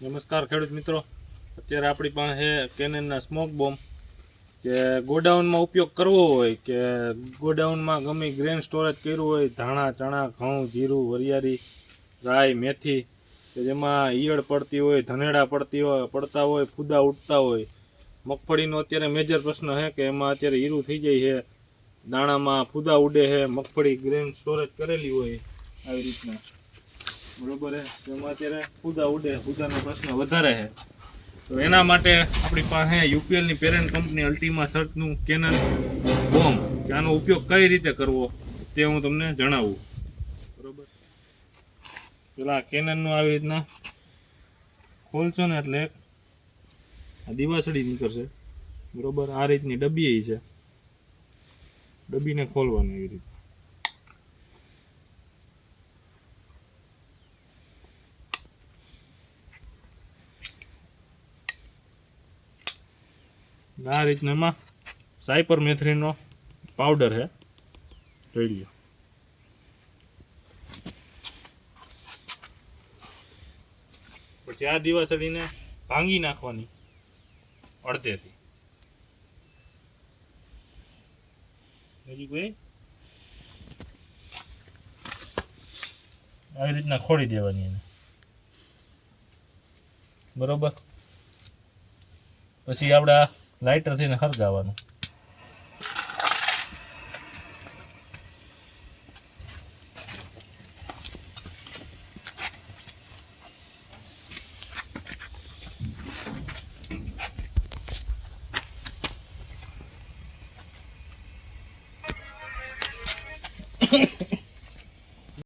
નમસ્કાર ખેડૂત મિત્રો. અત્યારે આપણી પાસે કેનનના સ્મોક બોમ્બ કે ગોડાઉનમાં ઉપયોગ કરવો હોય કે ગોડાઉનમાં ગમે ગ્રેન સ્ટોરેજ કર્યું હોય, ધાણા, ચણા, ઘઉં, જીરું, વરિયાળી, રાઈ, મેથી, કે જેમાં ઈયળ પડતી હોય, ધનેડા પડતી હોય, પડતા હોય, ફૂદા ઉડતા હોય. મગફળીનો અત્યારે મેજર પ્રશ્ન છે કે એમાં અત્યારે હીરું થઈ જાય છે, દાણામાં ફૂદા ઉડે છે, મગફળી ગ્રેન સ્ટોરેજ કરેલી હોય, આવી રીતના. બરોબર છે એમાં અત્યારે ફુદા ઉડે ફુદાનો પ્રશ્ન વધારે છે તો એના માટે આપણી પાસે યુપીએલની પેરેન્ટ કંપની અલ્ટીમા સર્ટનું કેનન બોમ્બ કે આનો ઉપયોગ કઈ રીતે કરવો તે હું તમને જણાવું. બરોબર? પેલા કેનનનું આવી રીતના ખોલશો ને એટલે આ દિવાસળી નીકળશે. બરોબર? આ રીતની ડબ્બી છે. ડબ્બીને ખોલવાની એવી રીતે આ રીતના એમાં સાયપર મેથરીનો પાવડર છે જોઈ લ્યો. પછી આ દિવાસળીને ભાંગી નાખવાની અડધેથી. કોઈ? આવી રીતના ખોડી દેવાની એને. બરોબર? પછી આપણે લાઇટરથી ને હરગાવાનું. Hehehe